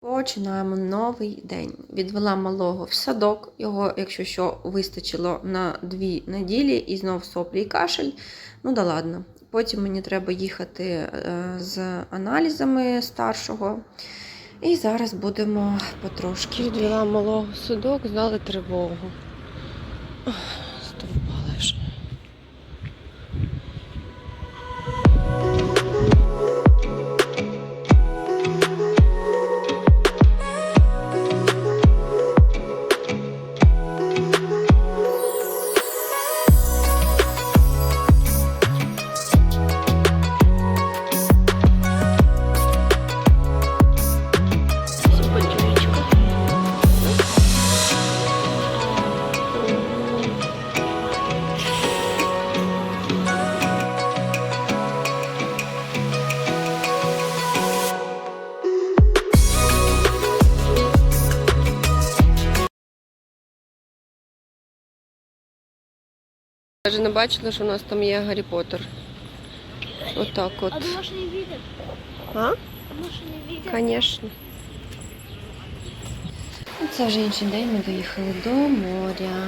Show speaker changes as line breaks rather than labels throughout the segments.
Починаємо новий день. Відвела малого в садок. Його, якщо що, вистачило на дві неділі і знов соплі і кашель. Ну да ладно. Потім мені треба їхати е, з аналізами старшого. І зараз будемо потрошки. Відвела малого в садок, здали тривогу. Навіть не бачила, що у нас там є Гаррі Поттер. Отак от.
А думаешь, не видят?
А?
Думаешь, не видят?
Звісно. Це вже інший день, ми доїхали до моря.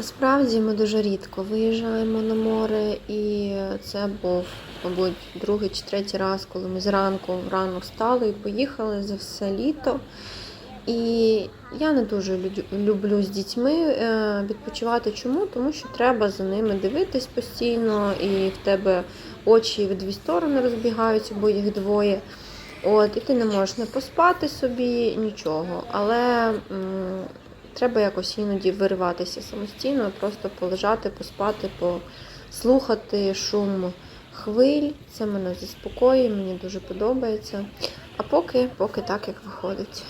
Насправді ми дуже рідко виїжджаємо на море, і це був, мабуть, другий чи третій раз, коли ми зранку рано встали і поїхали за все літо. І я не дуже люблю з дітьми е, відпочивати. Чому? Тому що треба за ними дивитись постійно, і в тебе очі в дві сторони розбігаються, бо їх двоє. От, і ти не можеш не поспати собі, нічого. Але треба якось іноді вириватися самостійно, просто полежати, поспати, послухати шум хвиль. Це мене заспокоює, мені дуже подобається. А поки, поки так, як виходить.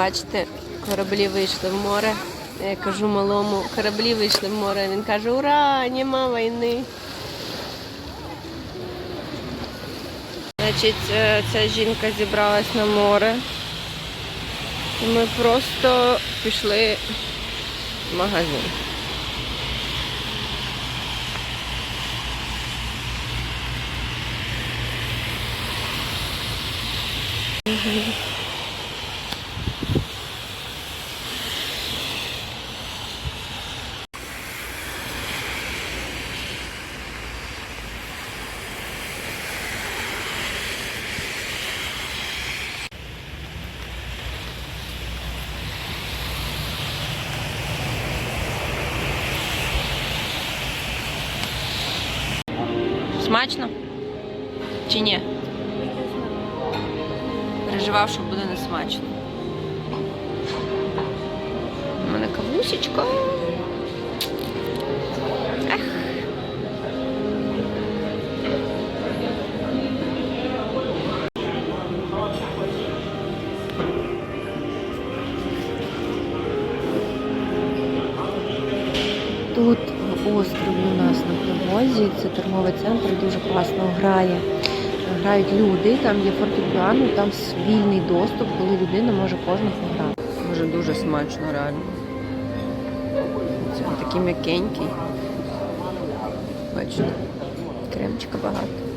Бачите, кораблі вийшли в море. Я кажу малому, кораблі вийшли в море. Він каже, ура, нема війни. Значить, е, ця жінка зібралась на море. І ми просто пішли в магазин. Смачно? Чи ні? Переживав, що буде не смачно. У мене кавусечка. Ех. Тут в привозі, це торговий центр, дуже класно грає. Грають люди, там є фортепіано, там вільний доступ, коли людина може кожного пограти. Може дуже смачно реально. Це такий м'якенький. Бачите, кремчика багато.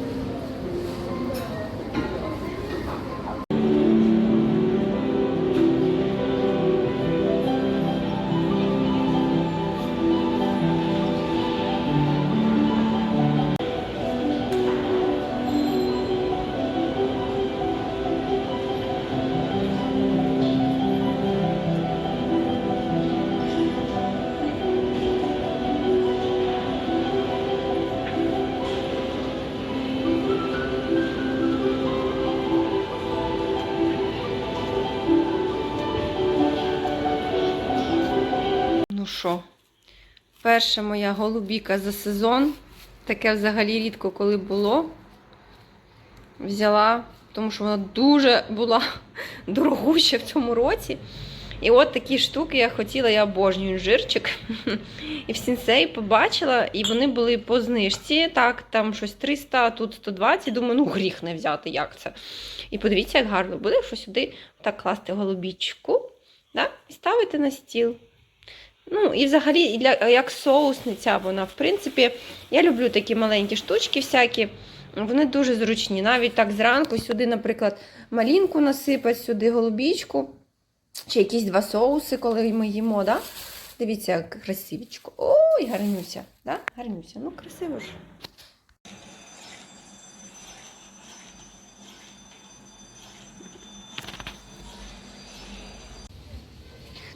Що, перша моя голубіка за сезон. Таке взагалі рідко коли було. Взяла, тому що вона дуже була дорогуща в цьому році. І от такі штуки я хотіла, я обожнюю жирчик. І в сінсей побачила, і вони були по знижці. Так, там щось 300, а тут 120. Думаю, ну гріх не взяти, як це. І подивіться, як гарно буде, що сюди так класти голубічку да? і ставити на стіл. Ну, і взагалі, як соусниця вона, в принципі, я люблю такі маленькі штучки всякі. Вони дуже зручні. Навіть так зранку сюди, наприклад, малінку насипати, сюди голубічку, чи якісь два соуси, коли ми їмо. Да? Дивіться, як красивічко. Ой, гарнюся. Да? Гарнюся. Ну, красиво ж.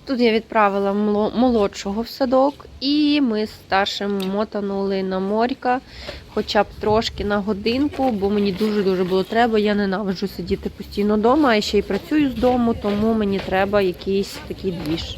Тут я відправила молодшого в садок, і ми з старшим мотанули на морька, хоча б трошки на годинку, бо мені дуже-дуже було треба. Я ненавиджу сидіти постійно вдома, а ще й працюю з дому, тому мені треба якийсь такий двіж.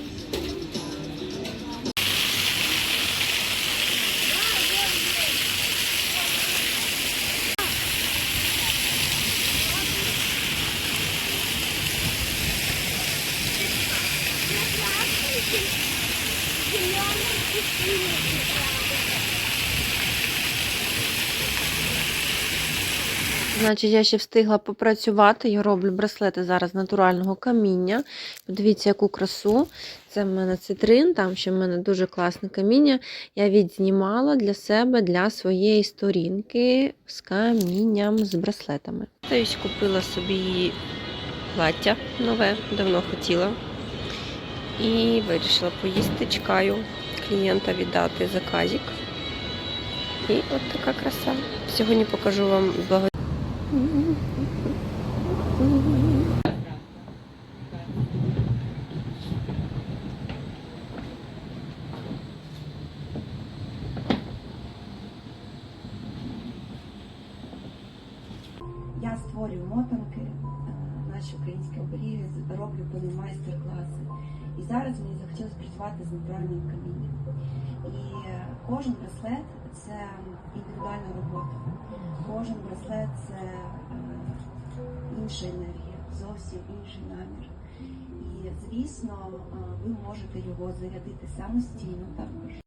Значить, я ще встигла попрацювати. Я роблю браслети зараз натурального каміння. Подивіться, яку красу. Це в мене цитрин, там ще в мене дуже класне каміння. Я відзнімала для себе, для своєї сторінки з камінням, з браслетами. Тобто купила собі плаття нове, давно хотіла. І вирішила поїсти. Чекаю клієнта віддати заказик. І от така краса. Сьогодні покажу вам благо.
Я створюю мотанки, е, наші українські оберіги, роблю по ним майстер-класи. І зараз мені захотілося працювати з натуральним камінням. І е, кожен браслет це індивідуальна робота. Кожен браслет це е, інша енергія, зовсім інший намір. І звісно, е, ви можете його зарядити самостійно також.